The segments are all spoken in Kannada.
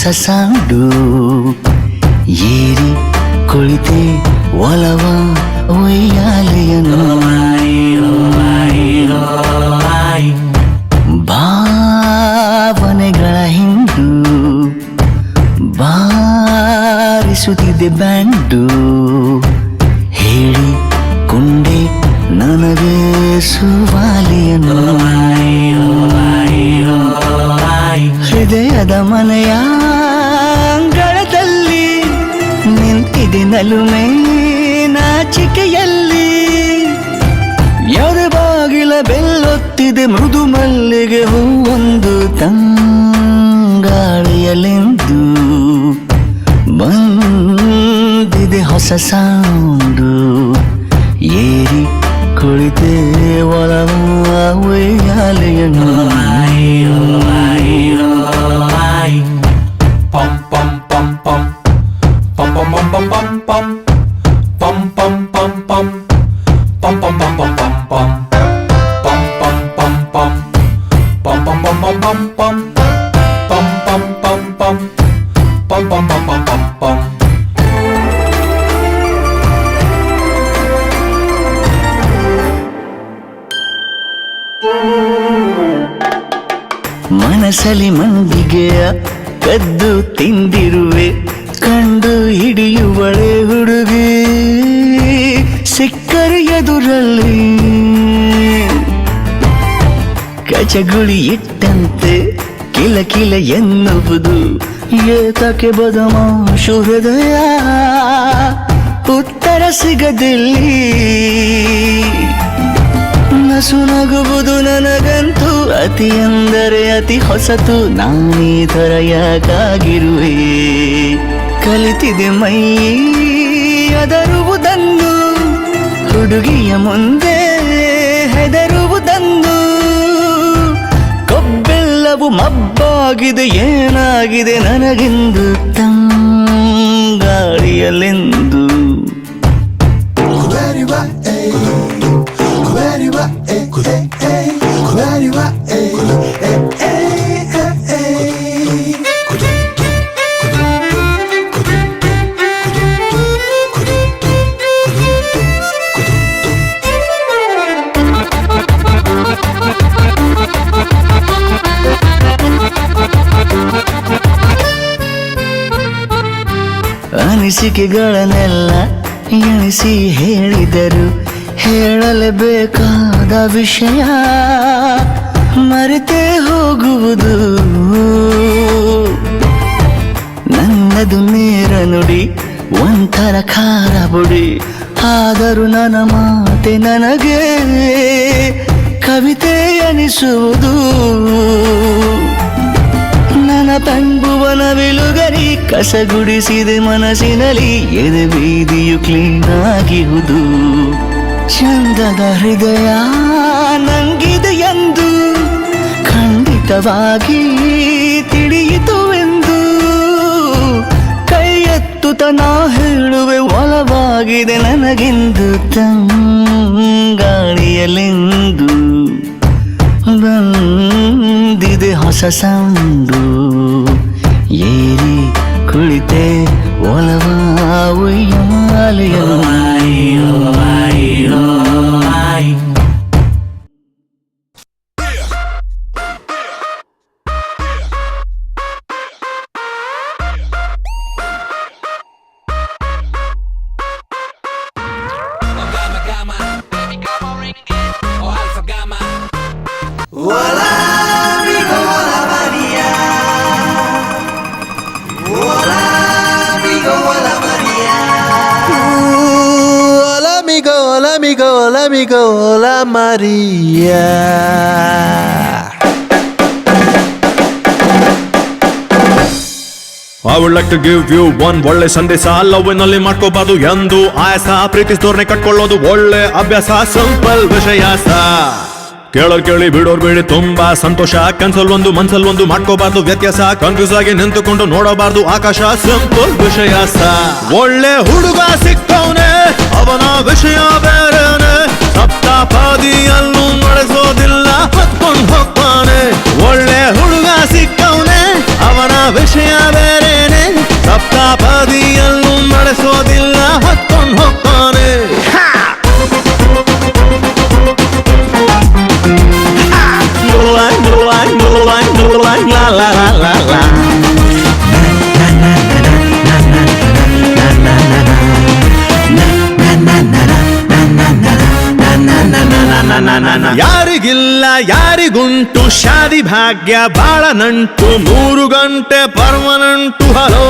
ಬಂದಿದೆ ಹೊಸ ಸಾಂಡು ಏರಿ ಕುಳಿತೆ ಒಲವ ಒಯ್ಯಾಲೆಯನು ಭಾವನೆಗಳ ಹಿಂಡು, ಬಾರಿಸುತ್ತಿದೆ ಬ್ಯಾಂಡು. ಹೇಳಿ ಕುಂಡೆ ನನಗೆ ಸುವಾಲಿಯನು ಹೃದಯದ ಮನೆಯ ನಲುಮೆ ನಾಚಿಕೆಯಲ್ಲಿ ಎದೆ ಬಾಗಿಲ ಬೆಲ್ಲೊತ್ತಿದೆ ಮೃದು ಮಲ್ಲಿಗೆ ಹೂವೊಂದು ತಂಗಾಳಿಯಲೆಂದು ಬಂದಿದೆ ಹೊಸ ಸಾಂಡು ಮನಸಲಿ ಮಂದಿಗೆಯ ಕದ್ದು ತಿಂದಿರುವೆ, ಕಂಡು ಹಿಡಿಯುವಳೆ ಹುಡುಗಿ. ಸಿಕ್ಕರೆ ಎದುರಲ್ಲಿ ಕಚಗುಳಿ ಇಟ್ಟಂತೆ ಕಿಲ ಕಿಲ ಎನ್ನುವುದು ಏತಕ್ಕೆ ಬದಮಾಶು ಹೃದಯ ಉತ್ತರ ಸಿಗದಿಲ್ಲಿ ನಸು ನಗುವುದು ನನಗಂತೂ ಅತಿ ಅಂದರೆ ಅತಿ ಹೊಸತು ನಾನೇ ಥರ ಯಾಕಾಗಿರುವೆ ಕಲಿತಿದೆ ಮೈ ಅದರುವುದನ್ನು ಹುಡುಗಿಯ ಮುಂದೆ ಹೆದರುವುದನ್ನು. ಕೊಬ್ಬೆಲ್ಲವು ಮಬ್ಬಾಗಿದೆ, ಏನಾಗಿದೆ ನನಗೆಂದು ತಂಗಾಳಿಯಲೆಂದು ಅನಿಸಿಕೆಗಳನ್ನೆಲ್ಲ ಎಣಿಸಿ ಹೇಳಿದರು. ಹೇಳಲೇಬೇಕಾದ ವಿಷಯ ಮರೆತೇ ಹೋಗುವುದು. ನನ್ನದು ನೇರ ನುಡಿ, ಒಂಥರ ಖಾರ ಬುಡಿ. ಆದರೂ ನನ್ನ ಮಾತೆ ನನಗೆ ಕವಿತೆ ಅನಿಸುವುದು ನನ್ನ ತಂಗುವನವಿಲು ಕಸಗುಡಿಸಿದೆ ಮನಸ್ಸಿನಲ್ಲಿ, ಎದೆ ಬೀದಿಯು ಕ್ಲೀನ್ ಆಗಿಹುದು ಚಂದದ ಹೃದಯ ನಂಗಿದೆ ಎಂದು ಖಂಡಿತವಾಗಿ ತಿಳಿಯಿತು ಎಂದು ಕೈಯತ್ತುತ ನಾ ಹೇಳುವೆ ಒಲವಾಗಿದೆ ನನಗೆಂದು, ತಂಗಾಳಿಯಲೆಂದು. ಬಂದಿದೆ ಹೊಸ ಸಂಡು me go, let me go, la Maria. I would like to give you one ಒಳ್ಳೆ ಸಂದೇಶ ಲವ್ವಿನಲ್ಲಿ ಮಾಡ್ಕೋಬಾರ್ದು ಎಂದು ಆಯಾಸ ಪ್ರೀತಿಸಿದೋರ್ನೆ ಕಟ್ಕೊಳ್ಳೋದು ಒಳ್ಳೆ ಅಭ್ಯಾಸ ಸಿಂಪಲ್ ವಿಷಯಾಸ ಕೇಳೋರ್ ಕೇಳಿ ಬಿಡೋರ್ ಬಿಡಿ ತುಂಬಾ ಸಂತೋಷ. ಕನ್ಸಲ್ ಒಂದು ಮನ್ಸಲ್ ಒಂದು ಮಾಡ್ಕೋಬಾರ್ದು ವ್ಯತ್ಯಾಸ. ಕನ್ಫ್ಯೂಸ್ ಆಗಿ ನಿಂತುಕೊಂಡು ನೋಡಬಾರ್ದು ಆಕಾಶ. ಸಿಂಪಲ್ ವಿಷಯ ಒಳ್ಳೆ ಹುಡುಗ ಸಿಕ್ಕವನೆ ಅವನ ವಿಷಯ ಬೇರೆನೆ. ಸಪ್ತಾಪಾದಿಯಲ್ಲೂ ನಡೆಸೋದಿಲ್ಲ, ಹೊತ್ಕೊಂಡು ಹೋಗ್ತಾನೆ. ಒಳ್ಳೆ ಹುಡುಗ ಸಿಕ್ಕವನೆ ವಿಷಯ ಬೇರೆನೆ. ಸಪ್ತಾಪದಿಯಲ್ಲೂ ಯಾರಿಗುಂಟು ಶಾದಿ ಭಾಗ್ಯ ಬಾಳ ನಂಟು, ಮೂರು ಗಂಟೆ ಪರ್ಮನೆಂಟು, ಹಲೋ.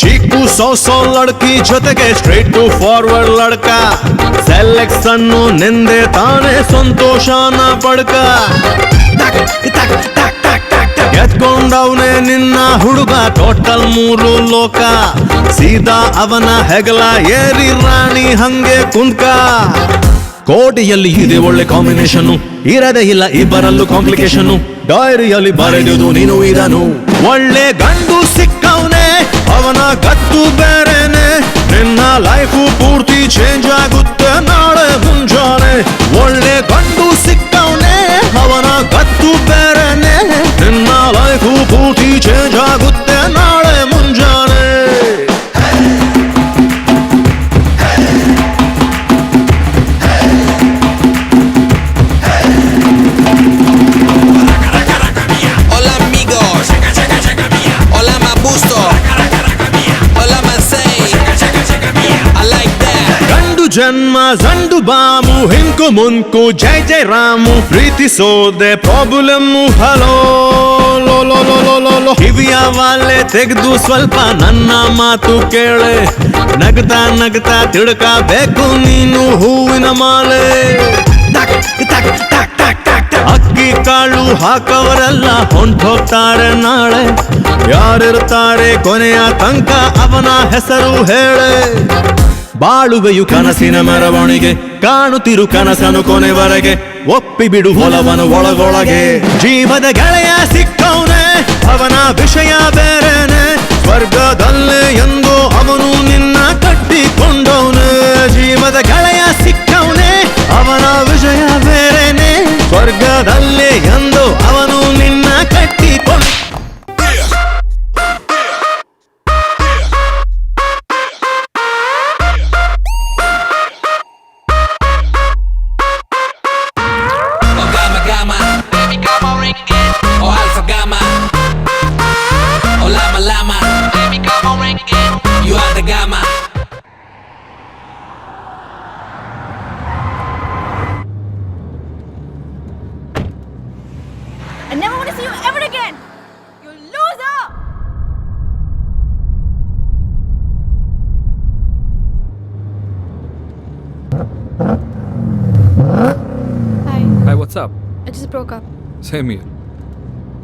ಚಿಕ್ಕು ಸೋ ಸೋ ಲಡ್ಕಿ ಜೊತೆಗೆ ಸ್ಟ್ರೈಟ್ ಟು ಫಾರ್ವರ್ಡ್ ಲಡ್ಕ. ಸೆಲೆಕ್ಷನ್ ನಿಂದೆ ತಾನೇ ಸಂತೋಷನ ಪಡ್ಕ. ಎತ್ಕೊಂಡವನೇ ನಿನ್ನ ಹುಡುಗ ಟೋಟಲ್ ಮೂರು ಲೋಕ. ಸೀದಾ ಅವನ ಹೆಗಲ ಏರಿ ರಾಣಿ ಹಂಗೆ ಕುಂತ್ಕ ಕೋಟಿಯಲ್ಲಿ ಇದೆ ಒಳ್ಳೆ ಕಾಂಬಿನೇಷನ್ ಇರದೇ ಇಲ್ಲ ಇಬ್ಬರಲ್ಲೂ ಕಾಂಪ್ಲಿಕೇಶನ್ ಡೈರಿಯಲ್ಲಿ ಬರೆದುದು ನೀನು ಇದನು ಒಳ್ಳೆ ಗಂಡು ಸಿಕ್ಕವನೇ, ಅವನ ಕತ್ತು ಬೇರೆನೆ. ನಿನ್ನ ಲೈಫು ಪೂರ್ತಿ ಚೇಂಜ್ ಆಗುತ್ತೆ ನಾಳೆ ಮುಂಜಾನೆ. ಒಳ್ಳೆ ಗಂಡು ಸಿಕ್ಕವನೇ, ಅವನ ಕತ್ತು ಬೇರೆನೆ. ನಿನ್ನ ಲೈಫು ಪೂರ್ತಿ ಚೇಂಜ್ ಆಗುತ್ತೆ ನಾಳೆ ಜನ್ಮ ಜಂಡು ಬಾಮು ಹಿಂಕು ಮುಂಕು ಜೈ ಜೈ Ramu ಪ್ರೀತಿಸೋದೆ problem hello low low low low low low ಕಿವಿಯ ವಾಲೆ ತೆಗೆದು ಸ್ವಲ್ಪ ನನ್ನ ಮಾತು ಕೇಳೆ ನಗ್ತಾ ನಗ್ತಾ ತಿಳ್ಕಬೇಕು ನೀನು ಹೂವಿನ ಮಾಲೆ ಟಕ್ ಟಕ್ ಟಕ್ ಟಕ್ ಟಕ್ ಟಕ್. ಅಕ್ಕಿ ಕಾಳು ಹಾಕವರೆಲ್ಲ ಹೊಂಟೋಗ್ತಾರೆ ನಾಳೆ ಯಾರಿರ್ತಾರೆ ಕೊನೆಯ ತನಕ ಅವನ ಹೆಸರು ಹೇಳೆ ಬಾಳುವೆಯು ಕನಸಿನ ಮೆರವಣಿಗೆ, ಕಾಣುತ್ತಿರು ಕನಸನು ಕೊನೆವರೆಗೆ. ಒಪ್ಪಿ ಬಿಡು ಹೊಲವನು ಒಳಗೊಳಗೆ. ಜೀವದ ಗೆಳೆಯ ಸಿಕ್ಕವನೆ, ಅವನ ವಿಷಯ ಬೇರೆನೆ. ಸ್ವರ್ಗದಲ್ಲೇ ಎಂದು ಅವನು ನಿನ್ನ ಕಟ್ಟಿಕೊಂಡವನು. ಜೀವದ ಗೆಳೆಯ ಸಿಕ್ಕವನೆ, ಅವನ ವಿಷಯ ಬೇರೆನೆ. ಸ್ವರ್ಗದಲ್ಲೇ ಎಂದು ಅವನು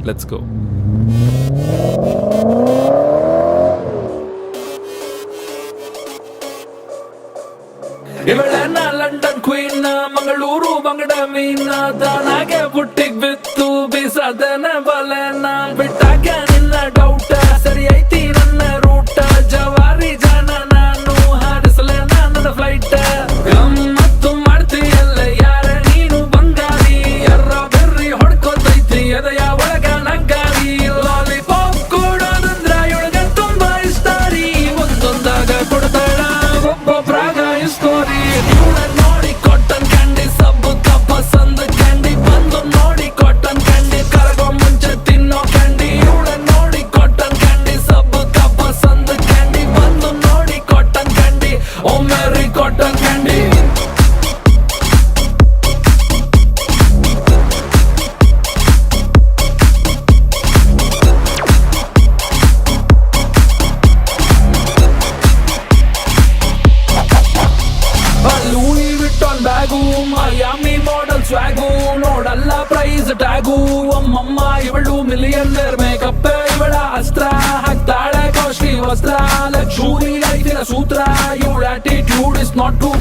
Let's go. ಇವಳೆನ್ನ London queen Mangaluru ಬಂಗಡ ಮೀನ ತಾನಾಗೆ ಬುಟ್ಟಿಗ್ ಬಿತ್ತು ಬೀಸದನ ಬಲೆನ not do.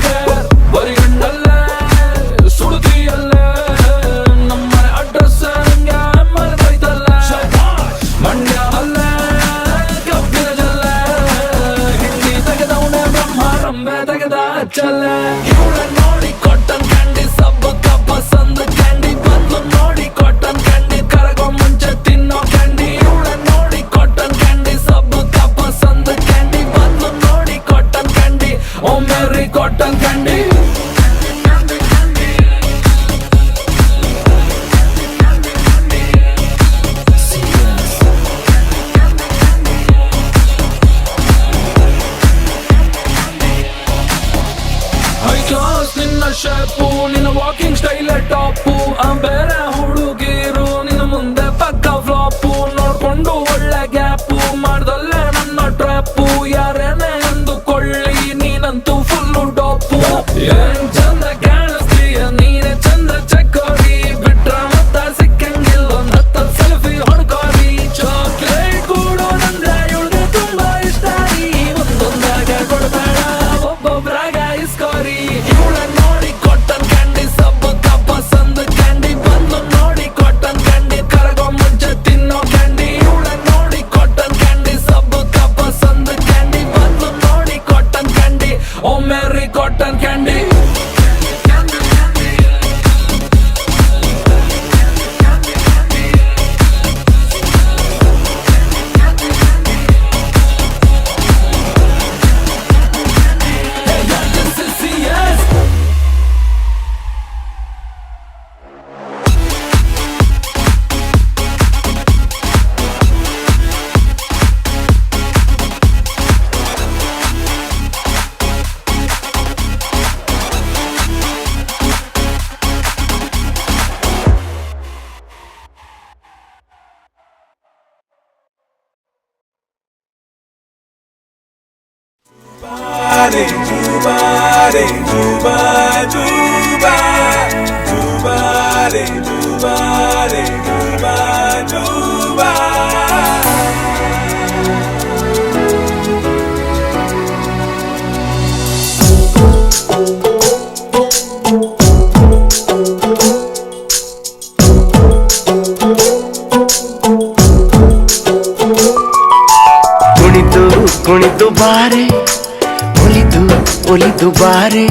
ಒಲಿದು ಬಾರೆ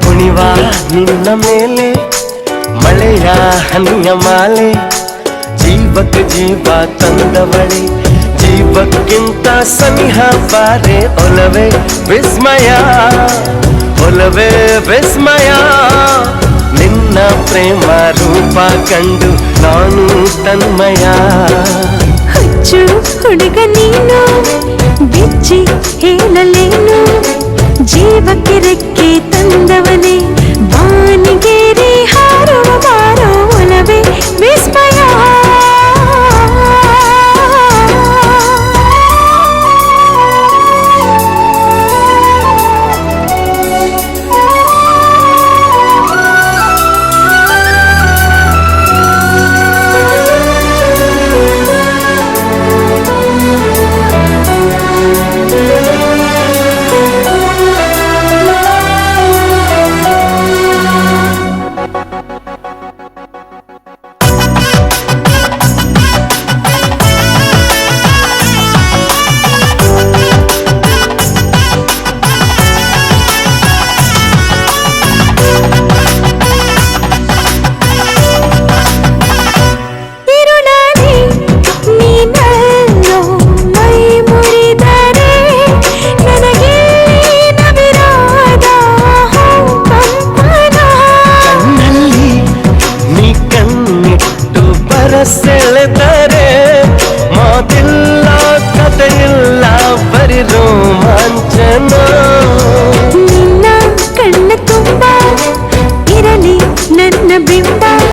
ಕುಣಿವ ನಿನ್ನ ಮೇಲೆ, ಮಳೆಯ ಹನಿಯ ಮಾಲೆ. ಜೀವಕ್ಕೆ ಜೀವ ತಂದವಳೆ, ಜೀವಕ್ಕಿಂತ ಸನಿಹ ಬಾರೆ ಒಲವೆ, ವಿಸ್ಮಯ. ಒಲವೇ, ವಿಸ್ಮಯ. ನಿನ್ನ ಪ್ರೇಮ ರೂಪ ಕಂಡು ನಾನು ತನ್ಮಯ. ಹುಚ್ಚು ಹುಡುಗ ನೀನು, ಬಿಚ್ಚಿ ಹೇಳಲೇನು ಜೀವಕ್ಕೆ ರೆಕ್ಕೆ